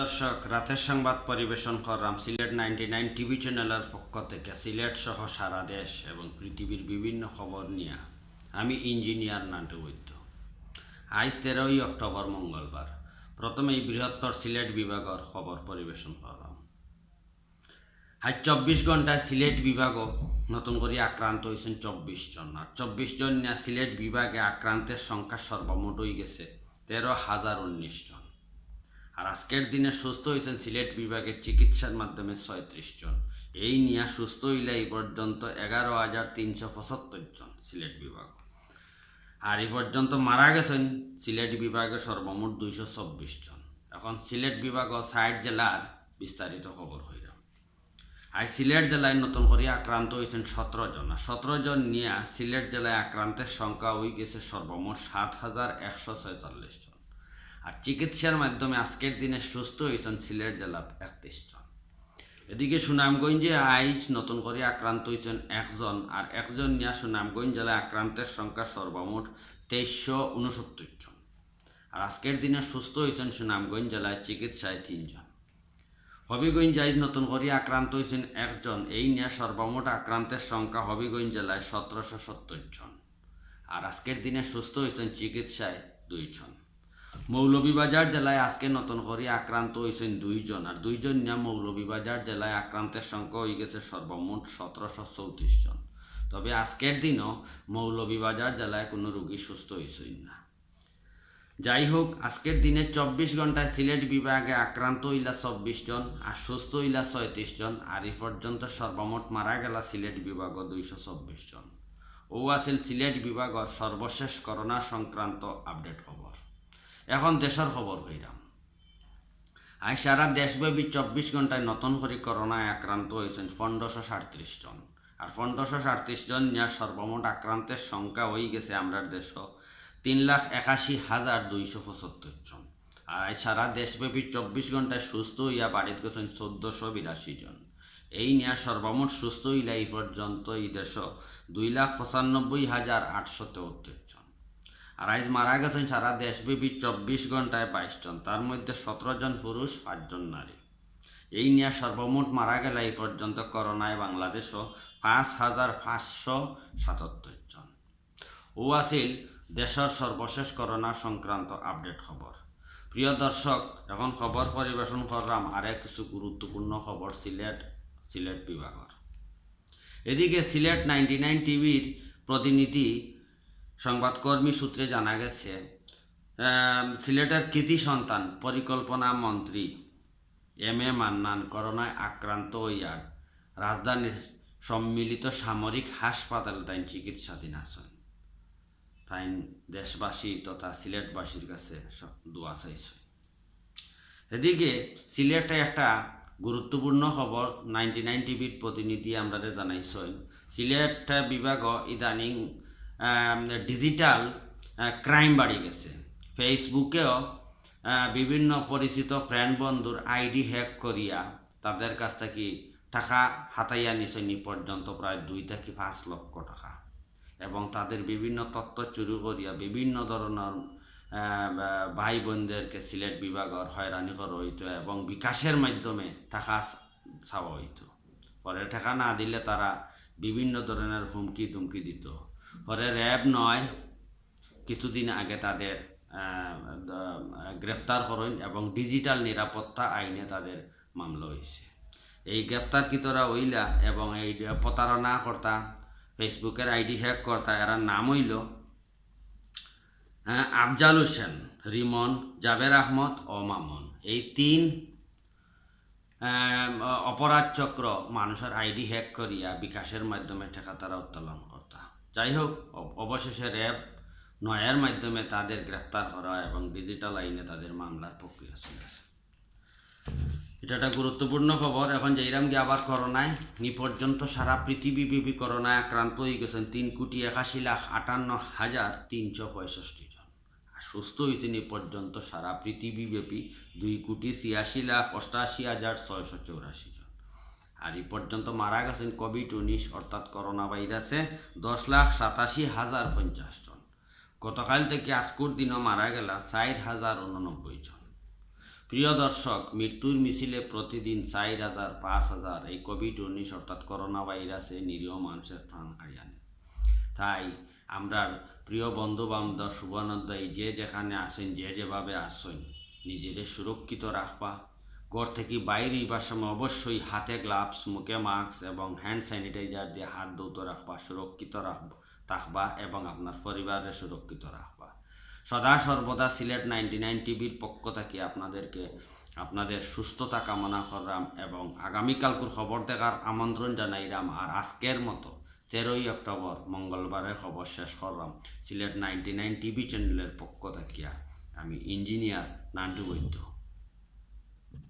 দর্শক, রাতের সংবাদ পরিবেশন করলাম সিলেট নাইনটি নাইন টিভি চ্যানেলের পক্ষ থেকে সিলেট সহ সারা দেশ এবং পৃথিবীর বিভিন্ন খবর নিয়ে আমি ইঞ্জিনিয়ার নান্টু বৈদ্য। আজ তেরোই অক্টোবর মঙ্গলবার। প্রথমে এই বৃহত্তর সিলেট বিভাগের খবর পরিবেশন করলাম। আজ চব্বিশ ঘন্টায় সিলেট বিভাগও নতুন করে আক্রান্ত হয়েছেন চব্বিশ জন। আর চব্বিশ জন সিলেট বিভাগে আক্রান্তের সংখ্যা সর্বমোট হয়ে গেছে তেরো হাজার উনিশ জন। আর আজকের দিনে সুস্থ হয়েছেন সিলেট বিভাগের চিকিৎসার মাধ্যমে ছয়ত্রিশ জন। এই নিয়ে সুস্থ হইলে এই পর্যন্ত এগারো হাজার তিনশো পঁচাত্তর জন সিলেট বিভাগ। আর এই পর্যন্ত মারা গেছেন সিলেট বিভাগে সর্বমোট দুইশো চব্বিশ জন। এখন সিলেট বিভাগ ও সাইড জেলার বিস্তারিত খবর হইল। আর সিলেট জেলায় নতুন করে আক্রান্ত হয়েছেন সতেরো জন। আর সতেরো জন নিয়ে সিলেট জেলায় আক্রান্তের সংখ্যা হয়ে গেছে সর্বমোট সাত হাজার একশো ছয়চল্লিশ জন। আর চিকিৎসার মাধ্যমে আজকের দিনে সুস্থ হয়েছেন সিলেট জেলার একত্রিশ জন এদিকে সুনামগঞ্জে আইজ নতুন করে আক্রান্ত হয়েছেন একজন আর একজন নিয়ে সুনামগঞ্জ জেলায় আক্রান্তের সংখ্যা সর্বমোট তেইশশো উনসত্তর জন। আর আজকের দিনে সুস্থ হয়েছেন সুনামগঞ্জ জেলায় চিকিৎসায় তিনজন। হবিগঞ্জ আইজ নতুন করে আক্রান্ত হয়েছেন একজন, এই নিয়ে সর্বমোট আক্রান্তের সংখ্যা হবিগঞ্জ জেলায় সতেরোশো সত্তর জন। আর আজকের দিনে সুস্থ হয়েছেন চিকিৎসায় দুইজন। মৌলভীবাজার জেলায় আজকে নতুন করে আক্রান্ত হয়েছেন দুইজন। আর দুইজন নিয়ে মৌলভীবাজার জেলায় আক্রান্তের সংখ্যা হয়ে গেছে সর্বমোট সতেরোশো চৌত্রিশ জন। তবে আজকের দিনও মৌলভীবাজার জেলায় কোনো রোগী সুস্থ হয়েছেন না। যাই হোক, আজকের দিনে চব্বিশ ঘন্টায় সিলেট বিভাগে আক্রান্ত হইলা চব্বিশ জন আর সুস্থ হইলা ছয়ত্রিশ জন, আর এই পর্যন্ত সর্বমোট মারা গেলা সিলেট বিভাগ দুইশো চব্বিশ জন। ও আছিল সিলেট বিভাগের সর্বশেষ করোনা সংক্রান্ত আপডেট খবর। এখন দেশের খবর হইলাম আজ সারা দেশব্যাপী চব্বিশ ঘন্টায় নতুন করে করোনায় আক্রান্ত হয়েছেন পনেরোশো সাঁত্রিশ জন। আর পনেরোশো সাঁত্রিশ জন নিয়ে সর্বমোট আক্রান্তের সংখ্যা হয়ে গেছে আমরা দেশ তিন লাখ একাশি হাজার দুইশো পঁচাত্তর জন। আর সারা দেশব্যাপী চব্বিশ ঘন্টায় সুস্থ হইয়া বাড়িতে গেছেন চোদ্দশো বিরাশি জন। এই নিয়ে সর্বমোট সুস্থ হইলে এই পর্যন্ত এই দেশ দুই লাখ পঁচানব্বই হাজার আটশো তেহত্তর জন। আর আজ মারা গেছেন সারা দেশব্যাপী চব্বিশ ঘন্টায় বাইশ জন, তার মধ্যে সতেরো জন পুরুষ পাঁচজন নারী। এই নিয়ে সর্বমোট মারা গেলে এই পর্যন্ত করোনায় বাংলাদেশও পাঁচ হাজার পাঁচশো সাতাত্তর জন। ও আছিল দেশের সর্বশেষ করোনা সংক্রান্ত আপডেট খবর। প্রিয় দর্শক, এখন খবর পরিবেশন করলাম আরেক কিছু গুরুত্বপূর্ণ খবর সিলেট সিলেট বিভাগের। এদিকে সিলেট নাইনটি নাইন টিভির প্রতিনিধি সংবাদকর্মী সূত্রে জানা গেছে সিলেটের কৃতি সন্তান, পরিকল্পনা মন্ত্রী এম এ মান্নান করোনায় আক্রান্ত হইয়ার রাজধানীর সম্মিলিত সামরিক হাসপাতালে তাই চিকিৎসাধীন আছেন। তাই দেশবাসী তথা সিলেটবাসীর কাছে দোয়া চাইছে। এদিকে সিলেটে একটা গুরুত্বপূর্ণ খবর, নাইনটি নাইন টিভির প্রতিনিধি আমরা জানাইছেন, সিলেট বিভাগ ইদানিং ডিজিটাল ক্রাইম বাড়ি গেছে। ফেসবুকেও বিভিন্ন পরিচিত ফ্রেন্ড বন্ধুর আইডি হ্যাক করিয়া তাদের কাছ থেকে টাকা হাতাইয়া নিছেন ই পর্যন্ত প্রায় দুই থেকে পাঁচ লক্ষ টাকা। এবং তাদের বিভিন্ন তথ্য চুরি করিয়া বিভিন্ন ধরনের ভাই বোনদেরকে সিলেট বিভাগের হয়রানি করা হইতো এবং বিকাশের মাধ্যমে টাকা চাওয়া হইতো। পরে টাকা না দিলে তারা বিভিন্ন ধরনের হুমকি দুমকি দিত। পরে র্যাব নয়, কিছুদিন আগে তাদের গ্রেফতার করেন এবং ডিজিটাল নিরাপত্তা আইনে তাদের মামলা হয়েছে। এই গ্রেপ্তারকৃতরা হইলা এবং এই প্রতারণা কর্তা ফেসবুকের আইডি হ্যাক কর্তা এরা নাম হইল আফজাল হোসেন, রিমন, জাবের আহমদ ও মামুন। এই তিন অপরাধ চক্র মানুষের আইডি হ্যাক করিয়া বিকাশের মাধ্যমে টাকা তারা উত্তোলন করতা। যাই হোক অবশেষে র্যাব নয়ের মাধ্যমে তাদের গ্রেফতার করা এবং ডিজিটাল আইনে তাদের মামলার প্রক্রিয়া চলেছে এটা একটা গুরুত্বপূর্ণ খবর। এখন যেইরাম গিয়ে আবার করোনায়, নি পর্যন্ত সারা পৃথিবীব্যাপী করোনায় আক্রান্ত হয়ে গেছেন তিন কোটি একাশি লাখ আটান্ন হাজার তিনশো পঁয়ষষ্টি জন। আর সুস্থ হয়েছেন এ পর্যন্ত সারা পৃথিবীব্যাপী দুই কোটি ছিয়াশি লাখ অষ্টাশি হাজার ছয়শো চৌরাশি জন। আর এই পর্যন্ত মারা গেছেন কোভিড উনিশ, অর্থাৎ করোনা ভাইরাসে দশ লাখ সাতাশি হাজার পঞ্চাশ জন। গতকাল থেকে আজকুর দিনও মারা গেল চার হাজার উননব্বই জন। প্রিয় দর্শক, মৃত্যুর মিছিলে প্রতিদিন চার হাজার পাঁচ হাজার এই কোভিড উনিশ, অর্থাৎ করোনা ভাইরাসে নিরীহ মানুষের প্রাণ হারিয়ে তাই আমরা প্রিয় বন্ধু বান্ধব শুভানন্দাই যে যেখানে আসেন যে যেভাবে আসেন নিজেদের সুরক্ষিত রাখবা। ঘর থেকে বাইরে সময় অবশ্যই হাতে গ্লাভস, মুখে মাস্ক এবং হ্যান্ড স্যানিটাইজার দিয়ে হাত ধৌত রাখবা, সুরক্ষিত রাখবা, থাকবা এবং আপনার পরিবারের সুরক্ষিত রাখবা। সদা সর্বদা সিলেট নাইনটি নাইন টিভির পক্ষ থেকে আপনাদেরকে আপনাদের সুস্থতা কামনা করলাম এবং আগামীকালকুর খবর দেখার আমন্ত্রণ জানাইলাম। আর আজকের মতো তেরোই অক্টোবর মঙ্গলবারের খবর শেষ করলাম সিলেট নাইনটি নাইন টিভি চ্যানেলের পক্ষ থেকে। আমি ইঞ্জিনিয়ার নান্টু বৈদ্য।